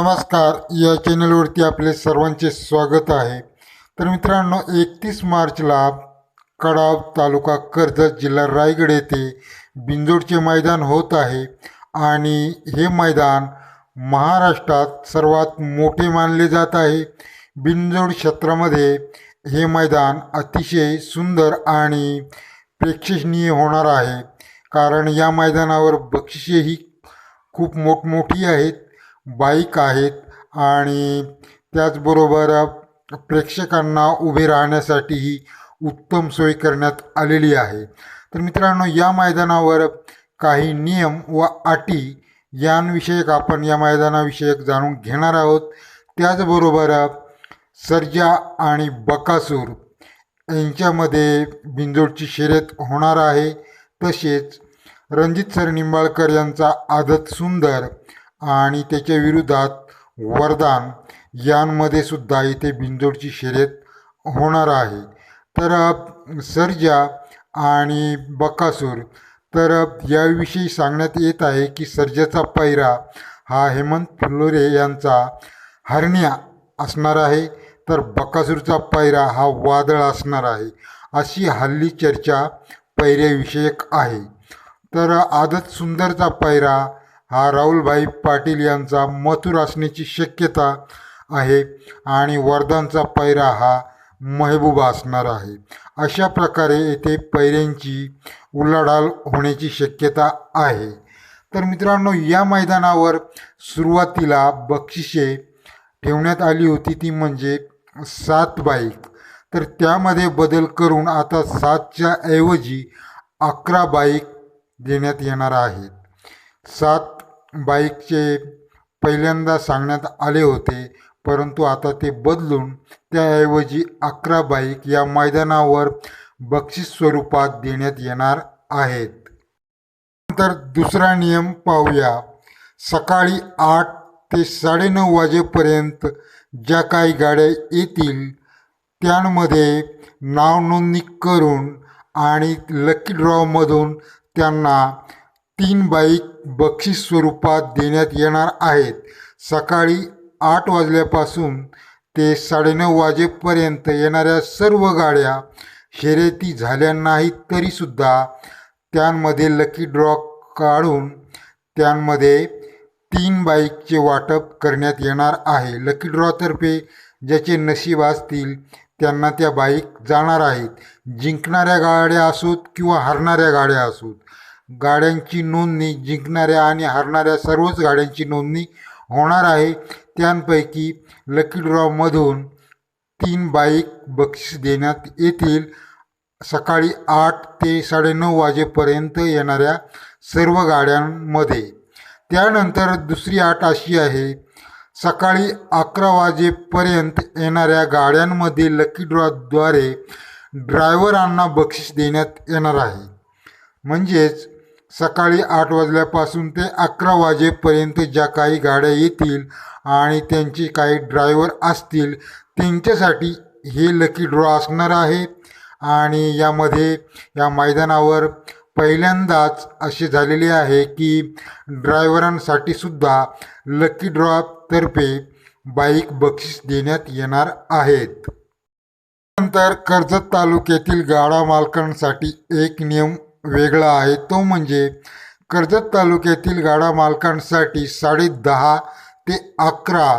नमस्कार. या चॅनलवरती आपले सर्वांचे स्वागत आहे. तर मित्रांनो एकतीस मार्चला कडाव तालुका कर्जत जिल्हा रायगड येथे बिंजोडचे मैदान होत आहे आणि हे मैदान महाराष्ट्रात सर्वात मोठे मानले जात आहे. बिंजोड क्षेत्रामध्ये हे मैदान अतिशय सुंदर आणि प्रेक्षणीय होणार आहे. कारण या मैदानावर बक्षिसेही खूप मोठमोठी आहेत. बाईक आहेत आणि त्याचबरोबर प्रेक्षकांना उभे राहण्यासाठीही उत्तम सोय करण्यात आलेली आहे. तर मित्रांनो या मैदानावर काही नियम व अटी यांविषयक आपण या मैदानाविषयक जाणून घेणार आहोत. त्याचबरोबर सर्जा आणि बकासूर यांच्यामध्ये बिंजोडची शर्यत होणार आहे. तसेच रणजित सर निंबाळकर यांचा आदत सुंदर आणि त्याच्या विरोधात वरदान यांमध्ये सुद्धा इथे बिंजोडची शर्यत होणार आहे. तर सर्जा आणि बकासूर तर याविषयी सांगण्यात येत आहे की सर्जाचा पैरा हा हेमंत फुलोरे यांचा हरण्या असणार आहे. तर बकासूरचा पैरा हा वादळ असणार आहे अशी हल्ली चर्चा पैऱ्याविषयक आहे. तर आदत सुंदरचा पैरा हा राहुलभाई पाटील यांचा मथुर असण्याची शक्यता आहे आणि वर्धनचा पैरा हा महबूबा असणार आहे. अशा प्रकारे येथे पैऱ्यांची उलाढाल होण्याची शक्यता आहे. तर मित्रांनो या मैदानावर सुरुवातीला बक्षिसे ठेवण्यात आली होती. ती म्हणजे सात बाईक. तर त्यामध्ये बदल करून आता सातच्या ऐवजी अकरा बाईक देण्यात येणार आहेत. सात बाईकचे पहिल्यांदा सांगण्यात आले होते परंतु आता ते बदलून त्याऐवजी अकरा बाईक या मैदानावर बक्षीस स्वरूपात देण्यात येणार आहेत. नंतर दुसरा नियम पाहूया. सकाळी आठ ते साडेनऊ वाजेपर्यंत ज्या काही गाड्या येतील त्यांमध्ये नाव नोंदणी करून आणि लकी ड्रॉमधून त्यांना तीन बाईक बक्षीस स्वरूपात देण्यात येणार आहेत. सकाळी आठ वाजल्यापासून ते साडेनऊ वाजेपर्यंत येणाऱ्या सर्व गाड्या शर्यती झाल्या नाहीत तरीसुद्धा त्यांमध्ये लकी ड्रॉ काढून त्यांमध्ये तीन बाईकचे वाटप करण्यात येणार आहे. लकी ड्रॉतर्फे ज्याचे नशीब असतील त्यांना त्या बाईक जाणार आहेत. जिंकणाऱ्या गाड्या असोत किंवा हरणाऱ्या गाड्या असोत. गाड्यांची नोंदणी जिंकणाऱ्या आणि हरणाऱ्या सर्वच गाड्यांची नोंदणी होणार आहे. त्यांपैकी लकी ड्रॉमधून तीन बाईक बक्षीस देण्यात येतील. सकाळी आठ ते साडेनऊ वाजेपर्यंत येणाऱ्या सर्व गाड्यांमध्ये. त्यानंतर दुसरी आठ अशी आहे. सकाळी अकरा वाजेपर्यंत येणाऱ्या गाड्यांमध्ये लकी ड्रॉद्वारे ड्रायव्हरांना बक्षीस देण्यात येणार आहे. म्हणजेच सकाळी आठ वाजल्यापासून ते अकरा वाजेपर्यंत ज्या काही गाड्या येतील आणि त्यांचे काही ड्रायव्हर असतील त्यांच्यासाठी हे लकी ड्रॉ असणार आहे. आणि यामध्ये या मैदानावर पहिल्यांदाच असे झालेले आहे की ड्रायव्हरांसाठी सुद्धा लकी ड्रॉतर्फे बाईक बक्षीस देण्यात येणार आहेत. नंतर कर्जत तालुक्यातील गाडा मालकांसाठी एक नियम वेगळा आहे. तो म्हणजे कर्जत तालुक्यातील गाडा मालकांसाठी साडे दहा ते अकरा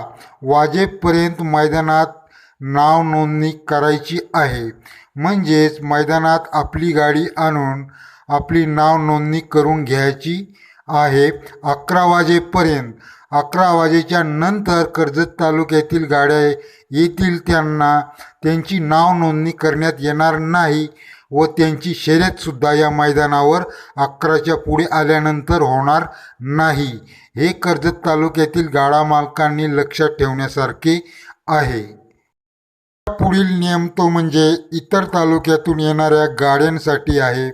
वाजेपर्यंत मैदानात नाव नोंदणी करायची आहे. म्हणजेच मैदानात आपली गाडी आणून आपली नाव नोंदणी करून घ्यायची आहे. अकरा वाजेपर्यंत. अकरा वाजेच्या नंतर कर्जत तालुक्यातील गाड्या येतील त्यांना त्यांची नाव नोंदणी करण्यात येणार नाही. व त्यांची शर्यतसुद्धा या मैदानावर अकराच्या पुढे आल्यानंतर होणार नाही. हे कर्जत तालुक्यातील गाडा मालकांनी लक्षात ठेवण्यासारखे आहे. पुढील नियम तो म्हणजे इतर तालुक्यातून येणाऱ्या गाड्यांसाठी आहे.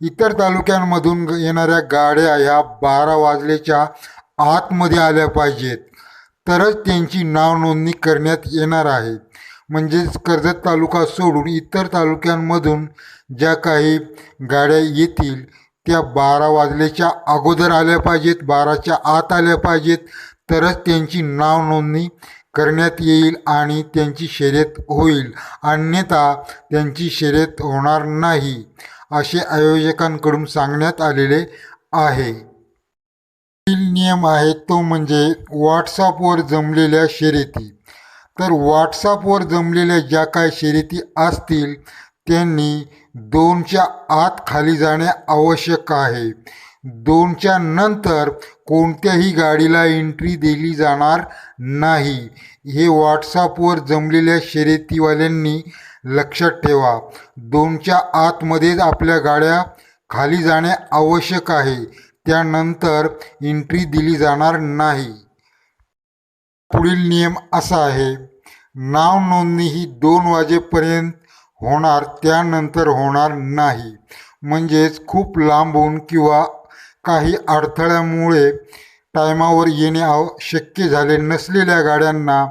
इतर तालुक्यांमधून येणाऱ्या गाड्या ह्या बारा वाजल्याच्या आतमध्ये आल्या पाहिजेत. तरच त्यांची नाव नोंदणी करण्यात येणार आहे. म्हणजेच कर्जत तालुका सोडून इतर तालुक्यांमधून ज्या काही गाड्या येतील त्या बारा वाजल्याच्या अगोदर आल्या पाहिजेत बाराच्या आत आल्या पाहिजेत. तरच त्यांची नाव नोंदणी करण्यात येईल आणि त्यांची शर्यत होईल. अन्यथा त्यांची शर्यत होणार नाही असे आयोजकांकडून सांगण्यात आलेले आहे. पुढील नियम आहे तो म्हणजे व्हॉट्सअपवर जमलेल्या शर्यती. तर व्हॉट्सअपवर जमलेल्या ज्या काय शर्यती असतील त्यांनी दोनच्या आत खाली जाणे आवश्यक आहे. दोनच्या नंतर कोणत्याही गाडीला एंट्री दिली जाणार नाही. हे व्हॉट्सअपवर जमलेल्या शर्यतीवाल्यांनी लक्षात ठेवा. दोनच्या आतमध्येच आपल्या गाड्या खाली जाणे आवश्यक आहे. त्यानंतर एंट्री दिली जाणार नाही. पुढील नियम असा आहे. नाव नोंदणी ही दोन वाजेपर्यंत होणार त्यानंतर होणार नाही. म्हणजेच खूप लांबून किंवा काही अडथळ्यामुळे टायमावर येणे आव शक्य झाले नसलेल्या गाड्यांना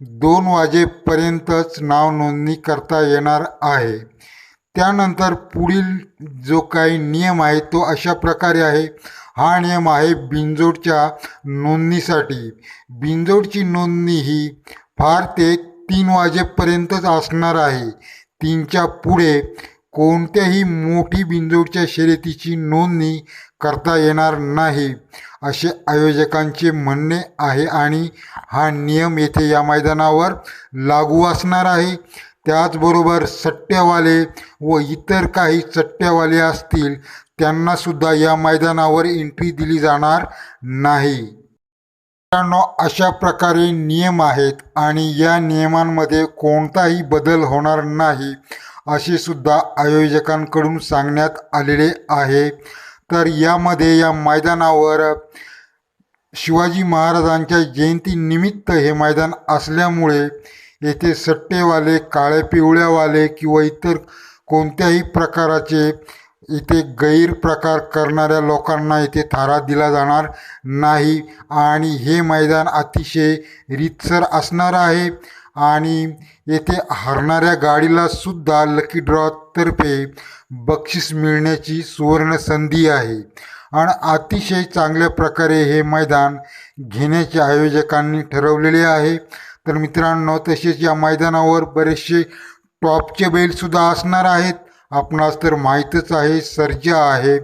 दोन वाजेपर्यंतच नाव नोंदणी करता येणार आहे. त्यानंतर पुढील जो काही नियम आहे तो अशा प्रकारे आहे. हा नियम आहे बिंजोडच्या नोंदणीसाठी. बिंजोडची नोंदणी ही फार ते तीन वाजेपर्यंतच असणार आहे. तीनच्या पुढे कोणत्याही मोठी बिंजोडच्या शर्यतीची नोंदणी करता येणार नाही असे आयोजकांचे म्हणणे आहे. आणि हा नियम येथे या मैदानावर लागू असणार आहे. त्याचबरोबर सट्ट्यावाले व इतर काही सट्ट्यावाले असतील त्यांनासुद्धा या मैदानावर एंट्री दिली जाणार नाही. मित्रांनो अशा प्रकारे नियम आहेत आणि या नियमांमध्ये कोणताही बदल होणार नाही असे सुद्धा आयोजकांकडून सांगण्यात आलेले आहे. तर यामध्ये या मैदानावर शिवाजी महाराजांच्या जयंतीनिमित्त हे मैदान असल्यामुळे येथे सट्टेवाले काळे पिवळ्यावाले किंवा इतर कोणत्याही प्रकाराचे इथे गैरप्रकार करणाऱ्या लोकांना इथे थारा दिला जाणार नाही. आणि हे मैदान अतिशय रीतसर असणार आहे. आणि येथे हरणाऱ्या गाडीला सुद्धा लकी ड्रॉतर्फे बक्षीस मिळण्याची सुवर्ण संधी आहे. आणि अतिशय चांगल्या प्रकारे हे मैदान घेण्याचे आयोजकांनी ठरवलेले आहे. तर मित्रांनो तसेच या मैदानावर बरेचसे टॉपचे बैलसुद्धा असणार आहेत. आपणास तर माहीतच आहे सर्जा आहे.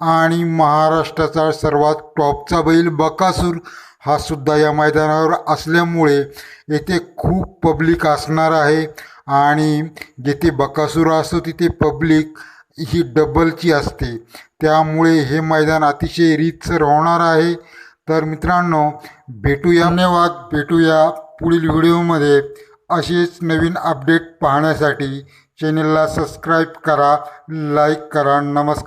आणि महाराष्ट्राचा सर्वात टॉपचा बैल बकासूर हा सुद्धा या मैदानावर असल्यामुळे येथे खूप पब्लिक असणार आहे. आणि जिथे बकासूर असतो तिथे पब्लिक ही डबलची असते. त्यामुळे हे मैदान अतिशय रीतसर होणार आहे. तर मित्रांनो भेटूया. धन्यवाद. भेटूया. पुढील व्हिडिओमध्ये अशीच नवीन अपडेट पाहण्यासाठी चॅनलला सबस्क्राईब करा लाईक करा नमस्कार.